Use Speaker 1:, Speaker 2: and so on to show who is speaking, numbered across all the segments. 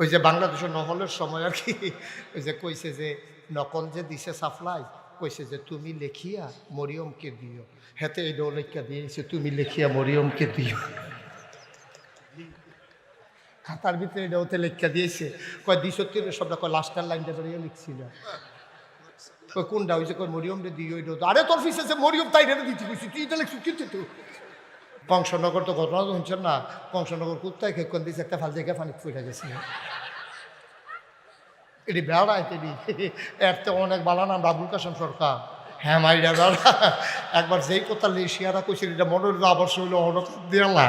Speaker 1: ওই যে বাংলাদেশের নহলের সময় আর কি, ওই যে কইছে যে নকল যে দিছে সাপ্লাই, কইছে যে তুমি লেখিয়া মরিয়মকে দিও। হেতে এই লেখা দিয়েছে তুমি লেখিয়া মরিয়মকে দিও। খাতার ভিতরে এটা ওতে লেখা দিয়েছে। কয় দ্বিশক্তির শব্দ কয় লাস্টার লাইনটা বেরিয়ে লিখছিল। কই কোনটা হয়েছে কয় মরিয়মটা দিও এটা আরে তোর ফিসে মরিয়ম তাই রেটে দিচ্ছি কইছি, তুই এটা লিখছিস, কিন্তু কংসনগর তো ঘটনা তো শুনছেন না? কংসনগর কুত্তায় খেয়ে দিয়েছে একটা ফাল জায়গায় পানি ফুটে গেছে। এটি বেড়ায় তিনি এর তো অনেক বালা নাম বাবুল কাসম সরকার। হ্যাঁ মাইরা বেড়া। একবার যেই কথা লেশিয়ারা কইছিল, এটা মনে হলো আবার শৈল হঠাৎ দিয়ালা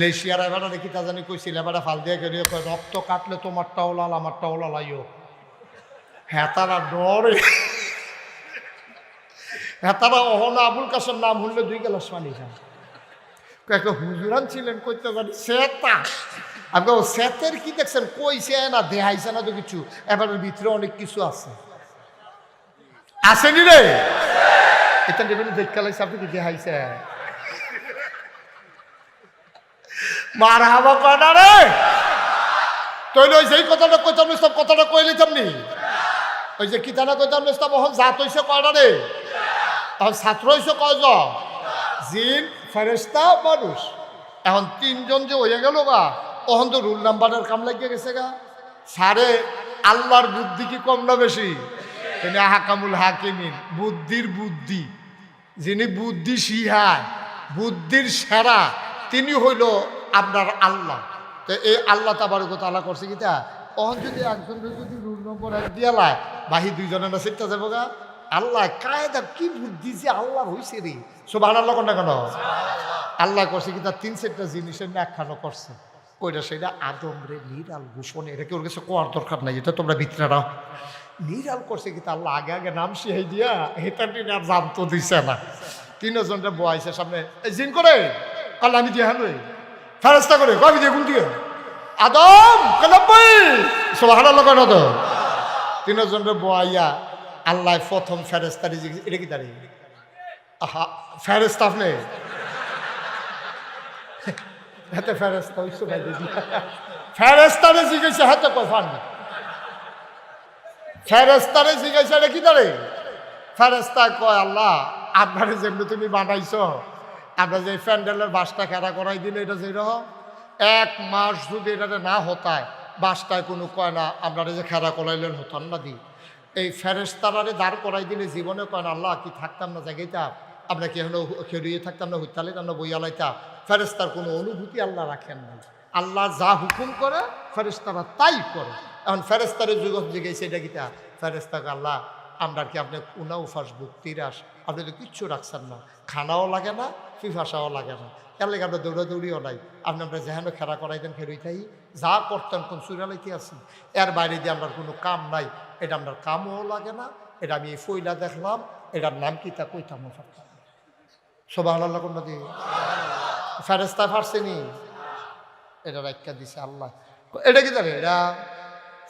Speaker 1: লেশিয়ারা বেড়া দেখি তা জানি কইছিল এবারে ফাল দিয়ে গেলে রক্ত কাটলে তোমারটাও লাল আমারটাও লালাইও হ্যাঁ তারা ডরে। হ্যাঁ তারা অহনা আবুল কাসেম নাম হলে দুই গেলাস পানি খায়। একটা হুজুরান ছিলেন, কইতে জানি আমি ও কি দেখছেন? কইছে না দেহাইছে না তো কিছু। এবার ভিতরে অনেক কিছু আছে। আসেনি রে? এটা নেবেন দেখা লাগছে, আপনি দেহাইছে মার হাবা কয়না রে? তৈলে ওই যেই কথাটা কইতাম সব কথাটা কইলে তেমনি ওই যে কিতানা কইতাম সব এখন জাত হইছে কয়না রে? ছাত্র হইছে কয়জন? জিন ফেরেস্তা মানুষ। এখন তিনজন যে হয়ে গেল গা, তখন তো রুল নাম্বারের কাম লাগিয়ে গেছে গা। সারে, আল্লাহর বুদ্ধি কি কম না বেশি? তিনি হাকামুল হাকিমিন, বুদ্ধির বুদ্ধি। যিনি বুদ্ধি শিহায় বুদ্ধির সেরা, তিনি হইল আপনার আল্লাহ। তো এই আল্লাহ তাবারক তালা করছে কি তা? তখন যদি একজন যদি রুল নম্বর এক দিয়া লায়, বাহি দুইজনের না সিটটা যাব গা। আল্লাহ কায়দা কি বুদ্ধি যে আল্লাহ হইছে রে? সব আল্লাহ কোনটা কেন? আল্লাহ করছে কি তার তিন চারটা জিনিসের ব্যাখ্যানো করছে। ওইটা সেটা আদম রে নিরাল ভূষণে এটা কি ওর কাছে কোয়ার দরকার নাই? এটা তোমরা ভিতরে রাও নিরাল করছে কি আল্লাহ আগে আগে নাম শিখাই দিয়া টিন আর জানতো দিছে না। তিনজনটা বয়াইছে সামনে এই জিন করে? কাল আমি দিয়ে হানো ফেরস্তা করে কবি দিয়ে গুল দিয়ে? আদম কলব্বই সব হারার লোক তো? তিনজনটা বয়াইয়া আল্লাহ প্রথম জিজ্ঞেস এটা কি দাঁড়িয়ে আহা ফেরেস্তা আপনি? হাতে ফেরেস্তা ওই সময় দিদি ফেরেস্তারে জিজ্ঞেস, হাতে ফেরেস্তারে জিজ্ঞেস, এটা কি ফেরেস্তা কয়, আল্লাহ, আপনারে যেমনি তুমি বানাইছ, আমরা যে প্যান্ডেলের বাসটা খেলা করাই দিলে, এটা এক মাস যদি এটা না হতায়, বাসটায় কোনো কয় না, আপনারা যে খেলা করাইলেন হতান না দি। এই ফেরেস্তারারে দাঁড় করাই দিলে জীবনে কয় আল্লাহ কি থাকতাম না জায়গাটা আমরা কি এখন খেরিয়ে থাকতাম না হইতালে আমরা বইয়ালাইতা ফেরেস্তার কোনো অনুভূতি আল্লাহ রাখেন না আল্লাহ যা হুকুম করে ফেরেস্তারা তাই করে। এখন ফেরেস্তারের যুগ জিগেছে এটা কিতা? ফেরেস্তাকে আল্লাহ, আমরা কি আপনি উনা উফাস বুক তিরাস আপনি তো কিচ্ছু রাখছেন না। খানাও লাগে না, ফিফাসাও লাগে না। এর লেগে আমরা দৌড়াদৌড়িও নাই? আপনি আমরা যেহেন খেলা করাই দেন ফেরই থাই যা করতেন, কোন সুরালাইতে আছি। এর বাইরে দিয়ে আমরা কোনো কাম নাই। এটা আপনার কামও লাগে না, এটা আমি এই ফইলা দেখলাম, এটার নাম কি তা কইতামও পারতাম সোবাহ আল্লাহ ফেরেস্তা ফারসেনি। এটা রাখা দিছে আল্লাহ। এটা কি জানে? এটা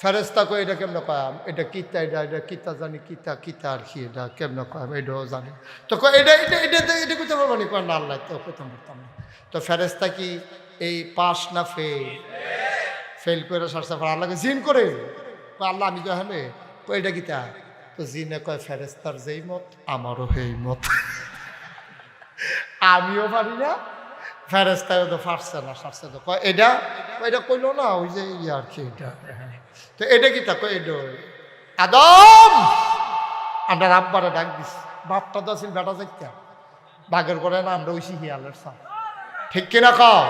Speaker 1: ফেরেস্তা কয়, এটা কেমন কয়াম? এটা কিতা, এটা এটা কিতা জানি, কিতা কিতা আর কি, এটা কেমন কয়াম? এটাও জানি। তো এটা এটা এটা এটা কইতে পারব কয়, না, আল্লাহ, তো কইতে পারতাম না। তো ফেরেস্তা কি এই পাস না ফেল? ফেল করে সারসা পর আল্লাহকে জিন করে? আল্লাহ, আমি কয়, এটা কিতা? তো জিনে কয় ফেরেস্তার যেই মত, আমারও সেই মত। আমিও পারি না ফেরেস্তায় তো ফারছে না সারছে তো। কয়, এটা? এটা কইলো না, ওই যে ইয়ে আর কি এটা তো এটা কি তা? কয়, এটা আদম! আমরা আব্বারে ডাক দিস। বাপটা তো আছিল বেটা যাইতা বাঘের করে না আমরা ওইসি হিয়ালের সা ঠিক কিনা কও?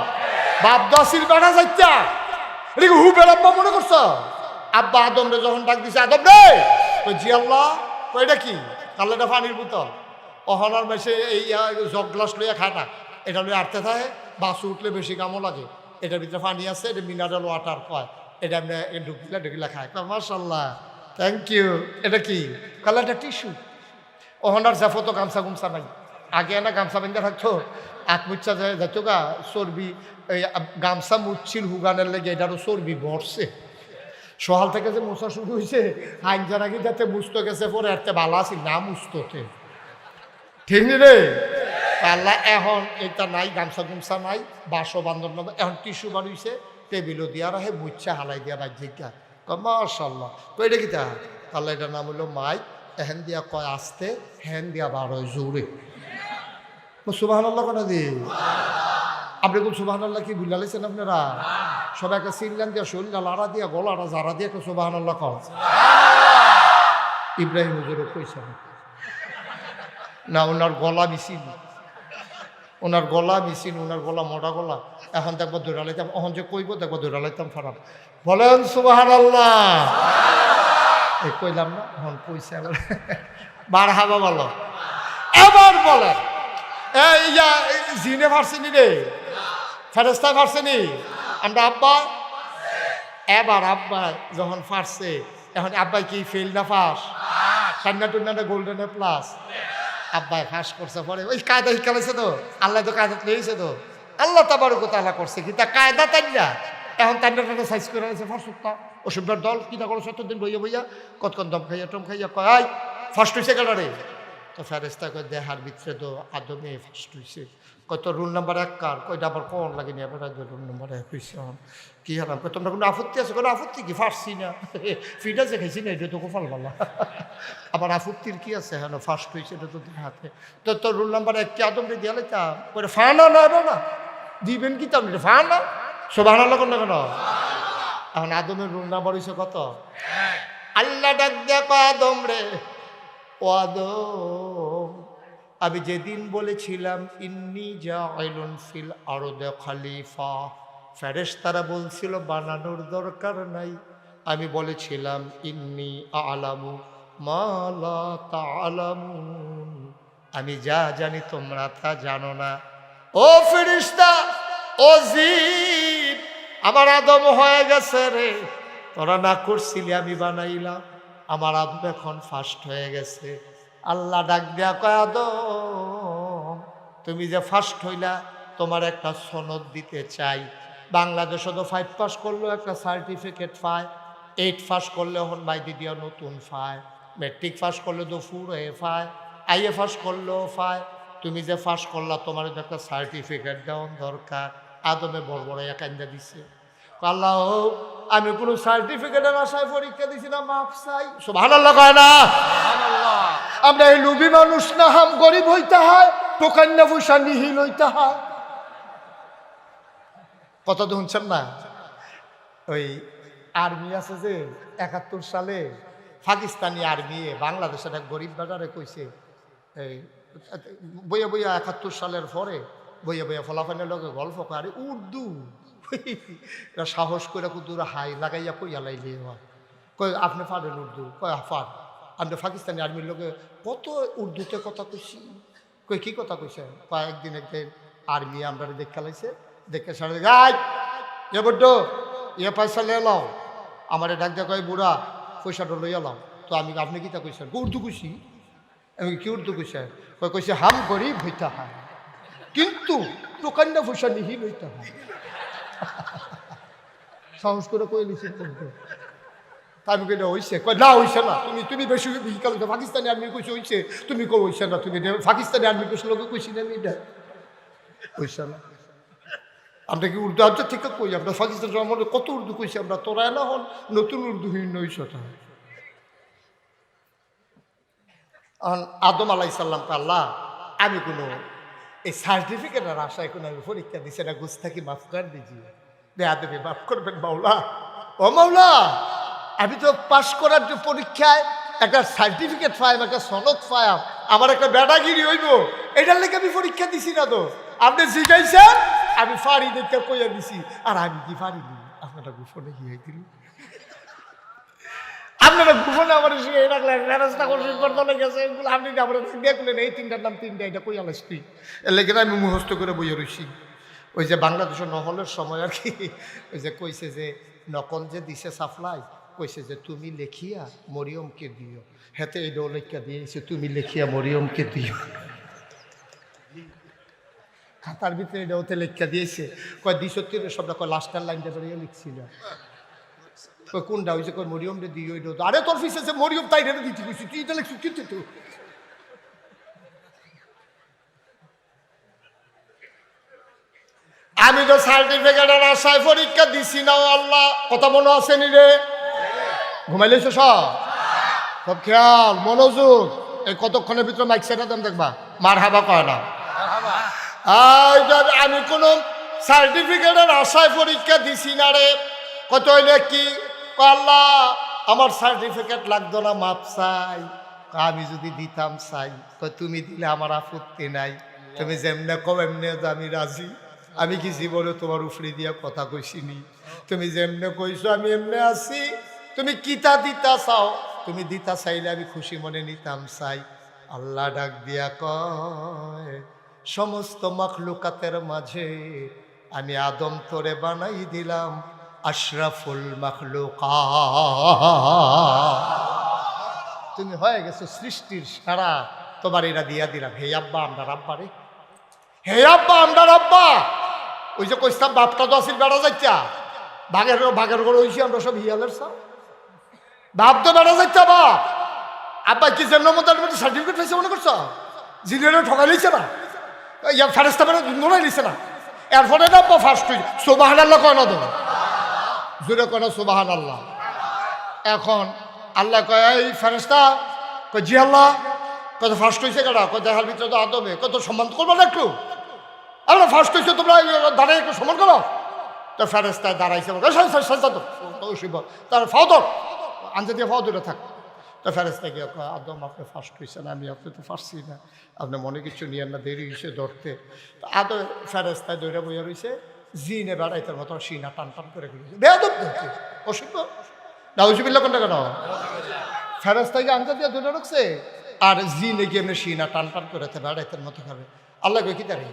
Speaker 1: বাপ তো আছিল বেটা যাইতা এটা কি হু বেড়াব্বা মনে করছ? আব্বা আদম রে যখন ডাক দিছে, আদম রে! কই জি আল্লাহ। কই এটা কি? তাহলে এটা পানির বোতল। অহনার মেসে এই জগ গ্লাস লইয়া খায় না। এটা লইয়া আটতে থাকে, বাস উঠলে বেশি কামও লাগে। এটার ভিতরে পানি আছে, এটা মিনারেল ওয়াটার কয়। এটা আপনি ঢুকিলা ঢুকিলা খায়। মার্শাল্লাহ থ্যাংক ইউ এটা কি? কালার এটা টিস্যু অহনার জাফো তো গামছা গুমছা নাই। আগে না গামছা বেঁধে থাকতো আত্মুচ্ছা যাইতো গা, চর্বি, এই গামছা মুচ্ছিল হুগানের লেগে এটারও চর্বি ভরছে। সহাল থেকে যে মোছা শুরু হয়েছে আইন জানা কি যাতে মুছতে গেছে পরে এতে ভালো আছি, না মুছতে ঠিক নি রে? আল্লাহ এখন এটা নাই, গামছা গুমছা নাই বাসো বান্ধব নাম এখন টিস্যু বাড়িয়েছে টেবিলও দিয়া রাহে মুচ্ছা হালাই দিয়া রাজ্যিকা কয় মাশাল্লাহ। কই এটা কিতা? আল্লাহ এটার নাম হলো মাইক, এহেন দিয়া কয় আসতে, হেন দিয়া বার হয় জোরে। সুবাহ আল্লাহ কেন দি আপনি কোন সুবাহ আল্লাহ কি ভুলা লাইছেন আপনারা? সবাই একটা সিনলাম দিয়া শরীরটা লাড়া দিয়া, গলাটা জারা দিয়া একটা সুবাহ আল্লাহ কন ইব্রাহিম হুজুরে কইছে না, ওনার গলা মিছিল ওনার গলা মিছিল, ওনার গলা মোটা গলা, এখন দেখব দৌড়ালাইতাম, এখন যে কইব দেখব দৌড়ালাইতাম খারাপ বলেন সুবাহান আল্লাহ এই কইলাম না, এখন কইছে এবার বার হাবা বলো। এবার বলেন এই ইয়া, জিনে ফারসিনি রে? ফেরেস্তায় ফারসিনি আমরা আব্বা? এবার আব্বা যখন ফারছে, এখন আব্বাই কি ফেল না ফাঁস? ঠান্ডা টুন্ডা গোল্ডেন প্লাস আব্বাই ফাঁস করছে পরে। ওই কায়দা শিখালাইছে তো, আল্লাহ তো কায়দা লইছে তো। আল্লাহ তাবারুক তালা করছে কি? তা কায়দা তাই না এখন তান্ডা টান্ডা সাইজ করে আছে ফসুকটা অসুবিধার দল কিতা করো সতদিন বইয়া বইয়া কত কতক্ষণ দম খাইয়া টম খাইয়া কয় ফার্স্ট হয়েছে কেডারে তো ফেরেস্তা করে দেহার ভিতরে তো আদমে ফার্স্ট হয়েছে কত রুল নাম্বার এক কার? কয়টা আবার কোন লাগেনি এবার রুল নাম্বার এক হয়েছে কি হারাম কয়, তোমরা কোনো আপত্তি আছে? কোনো আপত্তি কি? ফার্সি না। ফিটা যে খাইছি না, এটা তো কোফাল ভালো। আবার আপত্তির কি আছে? হ্যাঁ ফার্স্ট হয়েছে এটা তো হাতে। তো তোর রুল নাম্বার এক কি আদমকে দিয়ে লাইতাম করে ফানা না না। দিবেন কি তাম ফানা সোভান আল্লাহ কোন না কেন? এখন আদমের রুল নাম্বার হয়েছে কত? আল্লাহ ডাক দেখো আদম রে। ও আদম। আমি যেদিন বলেছিলাম, ইন্নি যা আইলন ফিল আরও খালিফা। ফ্যারেস তারা বলছিল, বানানোর দরকার নাই। আমি বলেছিলাম, ইন্নি আলামু মালা তা আমি যা জানি তোমরা তা জানো না। ও ফেরিস্তা ও জিব, আমার আদম হয়ে গেছে রে। তোরা না করছিলি আমি বানাইলাম, আমার আদম এখন ফার্স্ট হয়ে গেছে। আল্লাহ ডাক দেয়া কয় তুমি যে ফার্স্ট হইলা, তোমার একটা সনদ দিতে চাই। বাংলাদেশে তো ফাইভ পাস করলেও একটা সার্টিফিকেট পায়। এইট পাস করলে হন মাই দিদিয়া নতুন পায়। মেট্রিক পাস করলে তো ফুর হয়ে পায়। আইএ পাস করলেও পায়। তুমি যে পাস করলা, তোমার তো একটা সার্টিফিকেট দেওয়ার দরকার। আদমে বড় বড় একান্দা দিছে। আল্লাহ আমি কোনো সার্টিফিকেটের আশায় পরীক্ষা দিছি না মাপ চাই। সব ভালো লাগায় না আমরা এই লুবি মানুষ না, হাম গরিব হইতে হয় টোকান না পয়সা নিহিল হইতে হয়। কথা তো শুনছেন না? ওই আর্মি আছে যে, একাত্তর সালে পাকিস্তানি আর্মি বাংলাদেশের এক গরিব বেটারে কইছে, এই, বইয়া বইয়া একাত্তর সালের পরে, বইয়া বইয়া ফলাফানের লগে গল্প করে উর্দু। সাহস করে কুতুরা হাই লাগাইয়া কইয়া লাইলে হয়। কই আপনি পারেন উর্দু? কয় ফার আপনি পাকিস্তানি আর্মির লোকে কত উর্দুতে কথা কইছি? কই, কি কথা কইছে? কয়েকদিন একদিন আর্মি আমরা দেখে লাইছে, দেখে সারা গাই এ বড্ড ইয়ে পয়সা লে লাও, আমার ডাক কয়, বুড়া, পয়সাটা লইয়া লাও। তো আমি আপনি কি তা কইছেন? উর্দু কইছি। আমি কি উর্দু কইছে কয়, কইছে, হাম গরিব হইতে হয়, কিন্তু দোকানটা পয়সা নিহি লইতে হয়। সাহস করে কই কেটে হইছে। কয়, না, হইছে না। তুমি তুমি বেশি বিকাল পাকিস্তানি আর্মি কইছে, হইছে। তুমি কো হইছে না, তুমি পাকিস্তানি আর্মি কইছে, লোক কইছি না, এটা। হইছে না। আমরা কি উর্দু আজ ঠিক কই? আমরা পাকিস্তান সম্বন্ধে কত উর্দু কইছি আমরা? তোরা না হন, নতুন উর্দু তা আন আদম আলাই সাল্লাম আল্লাহ, আমি কোনো এই সার্টিফিকেটের আশায় কোনো আমি পরীক্ষা দিছে না গুস্তাকি মাফ কর দিজিয়ে বেয়াদবি মাফ করবেন মাওলা। ও মাওলা আমি তো পাশ করার যে পরীক্ষায় একটা সার্টিফিকেট পাইম একটা সনদ পাইম আমার একটা বেড়াগিরি হইব, এটার লেগে আমি পরীক্ষা দিছি না তো আপনি জিজ্ঞাসেন আমি ফারি দেখে কইয়া দিছি, আর আমি কি পারিনি আপনারা গোপনে কি হয়েছিল আপনারা গোপনে আমার সঙ্গে রাখলেন ব্যবস্থা করছেন করতে গেছে, এগুলো আপনি আমার দেখলেন এই তিনটার নাম তিনটা, এটা কই আলাস তুই? এর লেগে আমি মুখস্থ করে বইয়ে রইছি। ওই যে বাংলাদেশের নহলের সময় আর কি, ওই যে কইছে যে নকল যে দিছে সাপ্লাই কইছে যে তুমি লেখিয়া মরিয়মকে দিও হেতে এই লেখা দিয়েছে তুমি লেখিয়া মরিয়মকে দিও খাতার ভিতরে এটা ওতে লেখা দিয়েছে কয় দ্বিশত্তর শব্দ, কয় লাস্টার লাইনটা ধরে লিখছিল। কই কোনটা হয়েছে কয় মরিয়ম রে দিও এটা তো আরে তোর ফিসে যে মরিয়ম তাই রে দিতে কইছি তুই এটা লিখছিস কিন্তু তো আমি যে সার্টিফিকেটের আশায় পরীক্ষা দিছি না আল্লাহ, কথা মনে আছে নি রে? ঘুমাইলেছ সব? সব খেয়াল, মনোযোগ। এই কতক্ষণের ভিতরে মাইক সেটা দেন দেখবা? মার হাবা কয় না? আমি কোনো সার্টিফিকেটের আশায় পরীক্ষা দিছি না রে। কত কি? আল্লাহ, আমার সার্টিফিকেট লাগতো না, মাপ চাই। আমি যদি দিতাম চাই। তুমি দিলে আমার আপত্তি নাই। তুমি যেমনে কম এমনি আমি রাজি। আমি কি জীবনে তোমার উফরি দিয়া কথা কইছিনি তুমি যেমনে কইছো, আমি এমনে আছি। তুমি কিতা দিতা চাও? তুমি দিতা চাইলে আমি খুশি মনে নিতাম চাই। আল্লাহ ডাক দিয়া কয়, সমস্ত মখলুকাতের মাঝে আমি আদম তোরে বানাই দিলাম, আশরাফুল মখলুকা তুমি হয়ে গেছো সৃষ্টির সারা, তোমার এরা দিয়া দিলাম। হে আব্বা, আমরা আব্বা রে। হে আব্বা, আমরা আব্বা ওই যে কইতাম বাপটা তো আসিল বেড়া যাইতা। ভাগের ভাগের করে হইছি আমরা সব হিয়ালের সব বাপ তো বেড়া যাইতা বাপ আব্বা, কি জন্য মতো সার্টিফিকেট পাইছে, মনে করছ? জিনিয়ারে ঠকাই লইছে না? ইয়া ফেরেস্তা মানে নোড়াই লিছে না? এরপরে না আব্বা ফার্স্ট হইছে সোবাহান আল্লাহ কয় না তো জোরে কয় না সোবাহান আল্লাহ এখন আল্লাহ কয়, এই ফেরেস্তা কয়, জি আল্লাহ, কত ফার্স্ট হয়েছে কেনা কয় দেখার ভিতরে তো আদমে, কত সম্মান করব না একটু? আল্লাহ ফার্স্ট হয়েছে তোমরা দাঁড়াই একটু সম্মান করো। তো ফেরেস্তায় দাঁড়াইছে তার ফাও তো হওয়া দূরে থাক। তো ফেরেস্তা গিয়ে আদম আপনি ফার্স্ট হয়েছেন আমি আপনি তো পারছি না আপনি মনে কিছু নিয়ে না, দেরি হয়েছে ধরতে। তো আদম ফেরেস্তায় দৌড়ে বইয়া রয়েছে জিনে বেড়াইতে মতো সিনা টান টান করে গেছে। বেয়াদব দেখছে অসুখ নাউজুবিল্লা কোনটা কেন? ফেরেস্তাকে আনতে দিয়ে দৌড়ে রাখছে আর জিনে গিয়ে এমনি সিনা টান টান করে বেড়াইতে মতো খাবে। আল্লাহ কই কি দাঁড়িয়ে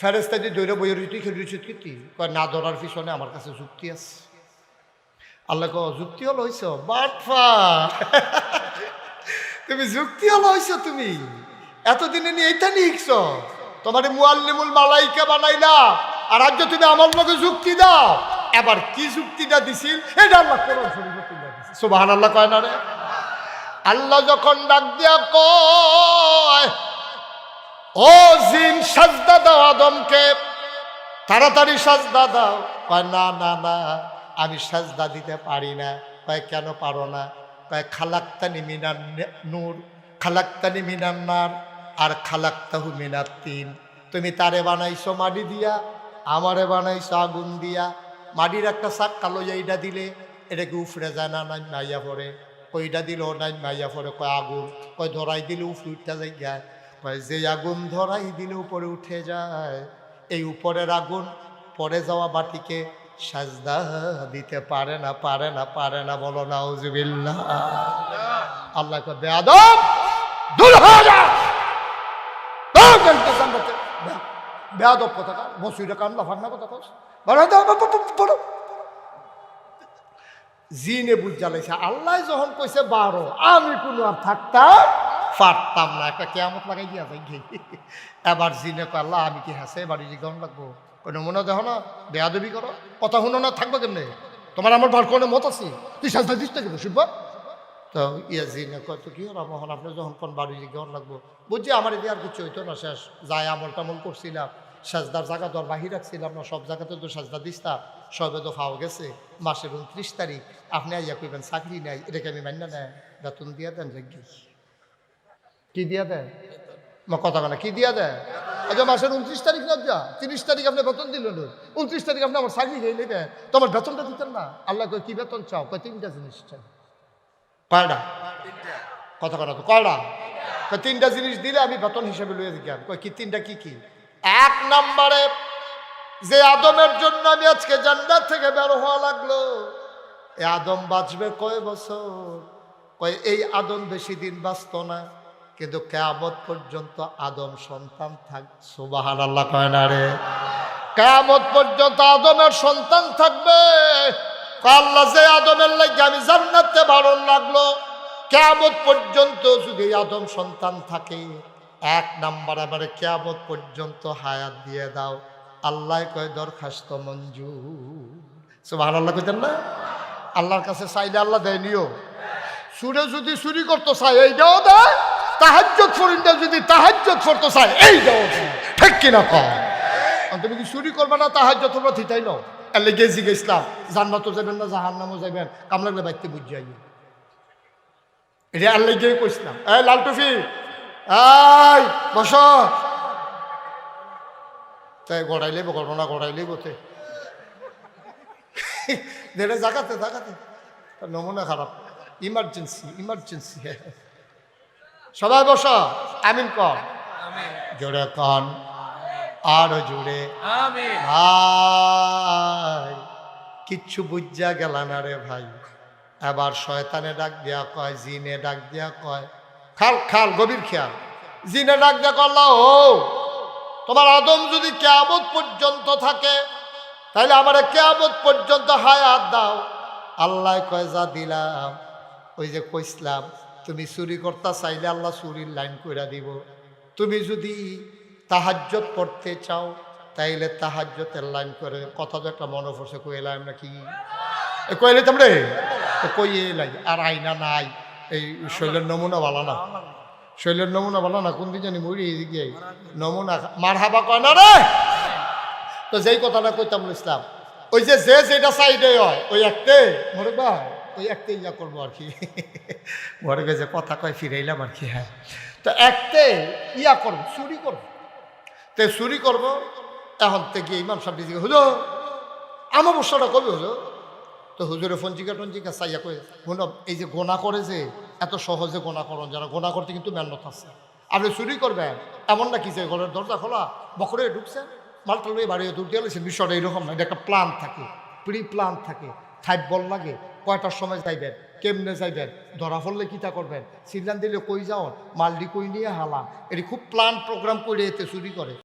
Speaker 1: ফেরেস্তা দিয়ে দৌড়ে বইয়ের রুটি খেয়ে রুচি কীর্তি না, ধরার পিছনে আমার কাছে যুক্তি আছে। আল্লাহ কো যুক্তি হলো হইছ বাটফা তুমি যুক্তি হলো হইছ তুমি। এতদিনে নিয়ে এইটা নিয়েছ তোমার মুআল্লিমুল মালাইকা বানাইলা। আর আজ তুমি আমার লগে যুক্তি দাও। এবার কি যুক্তিটা দিছিল এটা আল্লাহ কোরআন শরীফে তুলে দিছে সুবহানাল্লাহ কয় না রে? আল্লাহ যখন ডাক দিয়া কয়, ও জিন, সাজদা দাও আদমকে। তাড়াতাড়ি সাজদা দাও। কয়, না না না। আমি সাজদা দিতে পারি না। কয়, কেন পারো না? কয়, খালাক্তানি মিনার নূর, খালাক্তানি মিনার নার, আর খালাক্তাহু মিনার তিন। তুমি তারে বানাইছো মাটি দিয়া, আমারে বানাইছো আগুন দিয়া। মাটির একটা চাক্কা লইয়া এইটা দিলে এটাকে উফরে যায় না নাই মাইয়া পড়ে? কইটা দিল নাই মাইয়া পড়ে। কয়, আগুন। কয়, ধরাই দিলে উফরে উঠতে যায় কয়, যে আগুন ধরাই দিলে উপরে উঠে যায়, এই উপরের আগুন পরে যাওয়া বাটিকে সাজদা দিতে পারে না পারে না পারে না, বলো না আল্লাহ জিনে বুঝ জ্বালাইছে, আল্লাহ যখন কইছে বারো, আমি কোনো আর থাকতাম, পারতাম না। একটা কেয়ামত লাগাই দিয়া যাই এবার জিনে কয় আমি কি হাসে বাড়ি জিজ্ঞাসা লাগবো? কোনো মনে দেখো না, বেয়াদবি করো। কথা শুনো না, থাকব কেমনে? তোমার আমার বার কোনো মত আছে। তুই সাজদা দিস না কেন শুনব? তো ইয়া জিনে কয়, তো কি মোহন, আপনি যখন কোন বাড়ি জিজ্ঞাসা লাগবো? বুঝছি আমার এদিকে আর কিছু হইতো না, শেষ। যাই আমল টামল করছিলাম, সাজদার জায়গা তো বাহির রাখছিলাম না, সব জায়গাতে তো সাজদা দিস্তাম সবে তো ফাও গেছে, মাসের উনত্রিশ তারিখ, আপনি আইয়া কইবেন, চাকরি নাই, এটাকে আমি মান্য নেয় বেতন দিয়া দেন যোগ্য কি দিয়া? মা কথা বলে, কি দিয়া দেয়? আচ্ছা মাসের উনত্রিশ তারিখ না যা তিরিশ তারিখ আপনি বেতন দিল উনত্রিশ তারিখ আপনি আমার চাকরি গেলে দেন তোমার বেতনটা দিতেন না। আল্লাহ কই কি বেতন চাও? কয়, তিনটা জিনিস চাই। কয়টা কথা কথা তো? কয়টা কয়, তিনটা জিনিস দিলে আমি বেতন হিসেবে লইয়া দিই কয়, কি তিনটা কি কি? এক নম্বরে, যে আদমের জন্য আমি আজকে জান্নাত থেকে বের হওয়া লাগল, এ আদম বাঁচবে কয় বছর? কয়, এই আদম বেশি দিন বাঁচত না। কিন্তু কেয়ামত পর্যন্ত আদম সন্তান থাক সুবাহান আল্লাহ কয় না রে। কেয়ামত পর্যন্ত আদমের সন্তান থাকবে। আল্লাহ, যে আদমের লাগে আমি জান্নাতে বারণ লাগল। কেয়ামত পর্যন্ত যদি আদম সন্তান থাকে, এক নাম্বার এবারে কেয়ামত পর্যন্ত হায়াত দিয়ে দাও। আল্লাহ কয়, দরখাস্ত মঞ্জুর। সুবাহ আল্লাহ কইতেন না? আল্লাহর কাছে চাইলে আল্লাহ দেয়, নিও। সুরে যদি চুরি করতে চায় এইটাও দেয়। তাহাজ্জত ফরিন্দা যদি তাহাজ্জত করতে চায় এইটাও দেয় ঠিক কিনা কম তুমি কি চুরি করবে না যত তোমরা থিতাই নাও? এলে গেছি গেছিলাম জান্নাতও যাবেন না জাহান নামও যাবেন কামলাগলে বাইতে বুঝ যাই এটা আল্লাহ গিয়ে কইছিলাম এই লাল টুফি, এই, বস। তাই গড়াইলে ঘটনা গড়াইলে বতে দেড়ে জাগাতে জাগাতে। নমুনা খারাপ। Emergency emergency. সবাই বস আমিন কর জোরে কন আরও জোরে। ভাই কিচ্ছু বুঝা গেল না রে ভাই। এবার শয়তানে ডাক দিয়া কয় জিনে ডাক দিয়া কয়। খাল খাল গভীর খেয়াল। জিনে ডাক দিয়া করল ও তোমার আদম যদি কেয়ামত পর্যন্ত থাকে তাহলে আমার কেয়ামত পর্যন্ত হায়াত দাও। আল্লাহ কয় যা দিলাম ওই যে কইসলাম তুমি চুরি করতে, চাইলে আল্লাহ চুরির লাইন কইরা দিব। তুমি যদি তাহাজ্জত পড়তে চাও, তাইলে তাহাজ্জতের লাইন করে, কথা তো একটা মনে পড়ছে কইলাম নাকি? কইলে তোমরে? তো কই এলাই? আর আইনা নাই। এই শৈলের নমুনা ভালো না? শৈলের নমুনা ভালো না? কোন জানি মরি এদিকে নমুনা মার হাবা কয় না রে? তো যেই কথাটা কইতাম ইসলাম ওই যে যে যেটা সাইডে হয়, ওই একতে মরে ভাই। ওই একতে ইয়া করব আর কি। মরে গেছে কথা কয় ফিরাইলাম আর কি হ্যাঁ। তো একতে ইয়া করব, চুরি করব। তে চুরি করব, এখন থেকে ইমাম সাহেব দিকে হুজো আমার বর্ষটা কবে হলো? তো হুজুরে ফঞ্চিকা টঞ্চিকা চাইয়া কয়ে শুন এই যে গোনা করে যে, এত সহজে গোনা করন যারা গোনা করতে কিন্তু মেহনত আছে। আপনি চুরি করবেন, এমন না কি যে ঘরের দরজা খোলা বকরে ঢুকছেন মালটা লয়ে বাড়িয়ে দূর দিয়ে গেছেন বিষয়টা এরকম না, এটা একটা প্ল্যান থাকে প্রি প্ল্যান থাকে। ফাইভ বল লাগে, কয়টার সময় যাইবেন, কেমনে যাইবেন, ধরা পড়লে কিতা করবেন? সিদ্ধান্ত দিলে কই যাও মালডি কই নিয়ে হালা? এটি খুব প্ল্যান প্রোগ্রাম করে এতে চুরি করে।